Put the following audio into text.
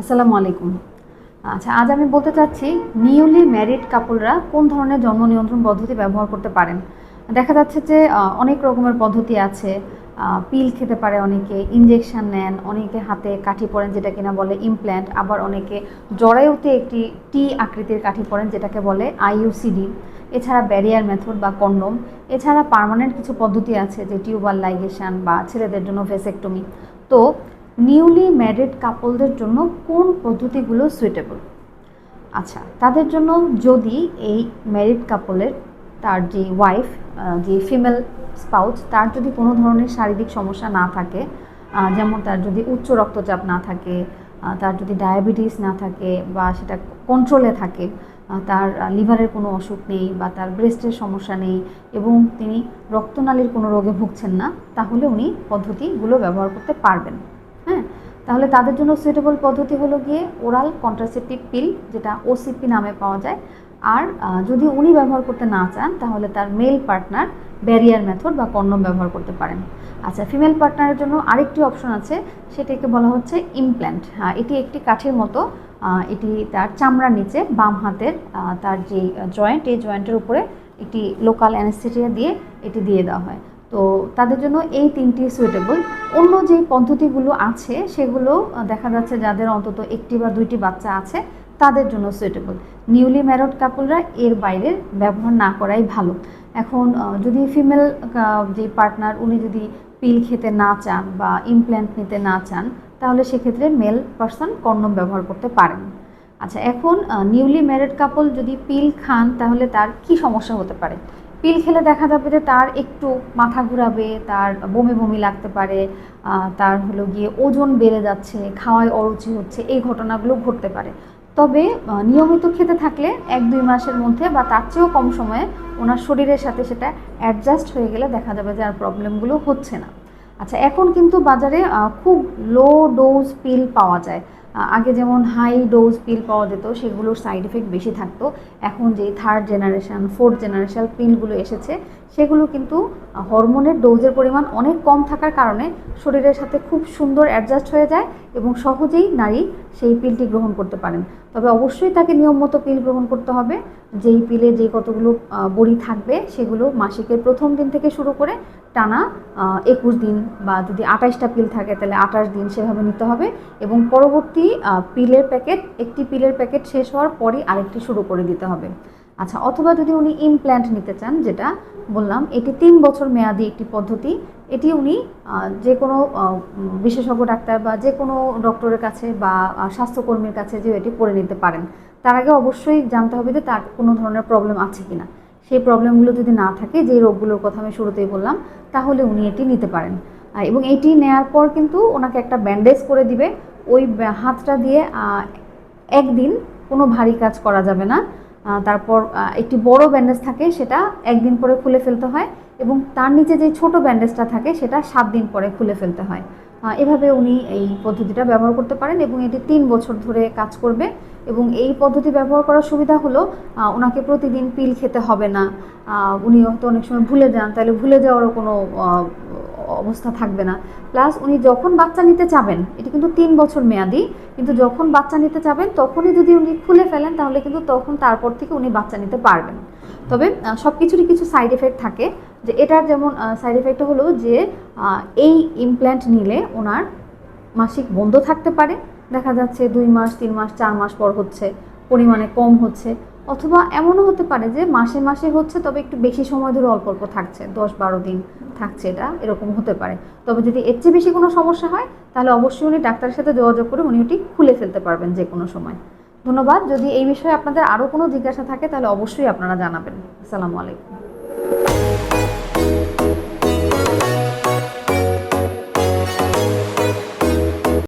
আসসালামু আলাইকুম। আচ্ছা আজ আমি বলতে চাচ্ছি, নিউলি ম্যারিড কাপলরা কোন ধরনের জন্ম নিয়ন্ত্রণ পদ্ধতি ব্যবহার করতে পারেন? দেখা যাচ্ছে যে অনেক রকমের পদ্ধতি আছে। পিল খেতে পারে অনেকে ইনজেকশন নেন, অনেকে হাতে কাঠি পরেন যেটা কিনা বলে ইমপ্ল্যান্ট আবার অনেকে জরায়ুতে একটি টি আকৃতির কাঠি পরেন যেটাকে বলে আইইউসিডি এছাড়া ব্যারিয়ার মেথড বা কন্ডম এছাড়া পার্মানেন্ট কিছু পদ্ধতি আছে, যে টিউবার লাইগেশন বা ছেলেদের জন্য ভেসেক্টমি তো নিউলি ম্যারিড কাপলদের জন্য কোন পদ্ধতিগুলো সুইটেবল আচ্ছা তাদের জন্য যদি এই ম্যারিড কাপলের তার যে ওয়াইফ যে ফিমেল স্পাউস তার যদি কোনো ধরনের শারীরিক সমস্যা না থাকে যেমন তার যদি উচ্চ রক্তচাপ না থাকে তার যদি ডায়াবেটিস না থাকে বা সেটা কন্ট্রোলে থাকে তার লিভারের কোনো অসুখ নেই বা তার ব্রেস্টের সমস্যা নেই এবং তিনি রক্তনালীর কোনো রোগে ভুগছেন না, তাহলে উনি পদ্ধতিগুলো ব্যবহার করতে পারবেন। হ্যাঁ তাহলে তাদের জন্য সুইটেবল পদ্ধতি হলো গিয়ে ওরাল কন্ট্রাসেপটিভ পিল যেটা ওসিপি নামে পাওয়া যায়। আর যদি উনি ব্যবহার করতে না চান, তাহলে তার মেল পার্টনার ব্যারিয়ার মেথড বা কন্ডম ব্যবহার করতে পারেন। আচ্ছা ফিমেল পার্টনারের জন্য আরেকটি অপশন আছে, সেটাকে বলা হচ্ছে ইমপ্ল্যান্ট এটি একটি কাঠের মতো এটি তার চামড়ার নিচে, বাম হাতের তার যে জয়েন্ট এই জয়েন্টের উপরে একটি লোকাল অ্যানেস্থেটিয়া দিয়ে এটি দিয়ে দেওয়া হয়। তো তাদের জন্য এই তিনটি সুইটেবল অন্য যে পদ্ধতিগুলো আছে, সেগুলো দেখা যাচ্ছে যাদের অন্তত একটি বা দুইটি বাচ্চা আছে, তাদের জন্য সুইটেবল নিউলি ম্যারড কাপলরা এর বাইরে ব্যবহার না করাই ভালো। এখন যদি ফিমেল যে পার্টনার উনি যদি পিল খেতে না চান বা ইমপ্ল্যান্ট নিতে না চান, তাহলে সেক্ষেত্রে মেল পার্সন কন্ডম ব্যবহার করতে পারেন। আচ্ছা এখন নিউলি ম্যারিড কাপল যদি পিল খান, তাহলে তার কি সমস্যা হতে পারে? পিল খেলে দেখা যাবে যে তার একটু মাথা ঘুরাবে, তার বমি বমি লাগতে পারে তার হলো গিয়ে ওজন বেড়ে যাচ্ছে, খাওয়ায় অরুচি হচ্ছে, এই ঘটনাগুলো ঘটতে পারে। তবে নিয়মিত খেতে থাকলে এক দুই মাসের মধ্যে বা তার চেয়েও কম সময়ে ওনার শরীরের সাথে সেটা অ্যাডজাস্ট হয়ে গেলে দেখা যাবে যে আর প্রবলেমগুলো হচ্ছে না। আচ্ছা এখন কিন্তু বাজারে খুব লো ডোজ পিল পাওয়া যায়। আগে যেমন হাই ডোজ পিল পাওয়া যেত, সেগুলোর সাইড এফেক্ট বেশি থাকতো। এখন যে থার্ড জেনারেশন ফোর্থ জেনারেশন পিলগুলো এসেছে, সেগুলো কিন্তু হরমোনের ডোজের পরিমাণ অনেক কম থাকার কারণে শরীরের সাথে খুব সুন্দর অ্যাডজাস্ট হয়ে যায় এবং সহজেই নারী সেই পিলটি গ্রহণ করতে পারেন। তবে অবশ্যই তাকে নিয়ম মতো পিল গ্রহণ করতে হবে। যেই পিলে যে কতগুলো বড়ি থাকবে, সেগুলো মাসিকের প্রথম দিন থেকে শুরু করে টানা একুশ দিন বা যদি আঠাশটা পিল থাকে তাহলে আঠাশ দিন সেভাবে নিতে হবে এবং পরবর্তী পিলের প্যাকেট, একটি পিলের প্যাকেট শেষ হওয়ার পরই আরেকটি শুরু করে দিতে হবে। আচ্ছা অথবা যদি উনি ইমপ্ল্যান্ট নিতে চান, যেটা বললাম, এটি তিন বছর মেয়াদি একটি পদ্ধতি। এটি উনি যে কোনো বিশেষজ্ঞ ডাক্তার বা যে কোনো ডক্টরের কাছে বা স্বাস্থ্যকর্মীর কাছে যে এটি করে নিতে পারেন। তার আগে অবশ্যই জানতে হবে যে তার কোনো ধরনের প্রবলেম আছে কিনা। সেই প্রবলেমগুলো যদি না থাকে, যে রোগগুলোর কথা আমি শুরুতেই বললাম, তাহলে উনি এটি নিতে পারেন। এবং এটি নেয়ার পর কিন্তু ওনাকে একটা ব্যান্ডেজ করে দিবে। ওই হাতটা দিয়ে একদিন কোনো ভারী কাজ করা যাবে না। তারপর একটি বড় ব্যান্ডেজ থাকে, সেটা একদিন পরে খুলে ফেলতে হয় এবং তার নিচে যে ছোট ব্যান্ডেজটা থাকে, সেটা সাত দিন পরে খুলে ফেলতে হয়। এভাবে উনি এই পদ্ধতিটা ব্যবহার করতে পারেন এবং এটি তিন বছর ধরে কাজ করবে এবং এই পদ্ধতি ব্যবহার করার সুবিধা হলো ওনাকে প্রতিদিন পিল খেতে হবে না। উনি হয়তো অনেক সময় ভুলে যান, তাহলে ভুলে যাওয়ারও কোনো অবস্থা থাকবে না। প্লাস উনি যখন বাচ্চা নিতে চাবেন, এটি কিন্তু তিন বছর মেয়াদি, কিন্তু যখন বাচ্চা নিতে চাবেন, তখনই যদি উনি খুলে ফেলেন, তাহলে কিন্তু তখন তারপর থেকে উনি বাচ্চা নিতে পারবেন। তবে সব কিছুরই কিছু সাইড এফেক্ট থাকে। যে এটার যেমন সাইড এফেক্ট হলো যে এই ইমপ্ল্যান্ট নিলে ওনার মাসিক বন্ধ থাকতে পারে। দেখা যাচ্ছে দুই মাস, তিন মাস, চার মাস পর হচ্ছে, পরিমাণে কম হচ্ছে। অথবা এমনও হতে পারে যে, মাসে মাসে হচ্ছে, তবে একটু বেশি সময় ধরে অল্প অল্প থাকছে, দশ বারো দিন থাকছে এটা, এরকম হতে পারে। তবে যদি এর চেয়ে বেশি কোনো সমস্যা হয়, তাহলে অবশ্যই উনি ডাক্তারের সাথে যোগাযোগ করে উনি ওটি খুলে ফেলতে পারবেন যে কোনো সময়। ধন্যবাদ। যদি এই বিষয়ে আপনাদের আরও কোনো জিজ্ঞাসা থাকে, তাহলে অবশ্যই আপনারা জানাবেন। আসসালামু আলাইকুম।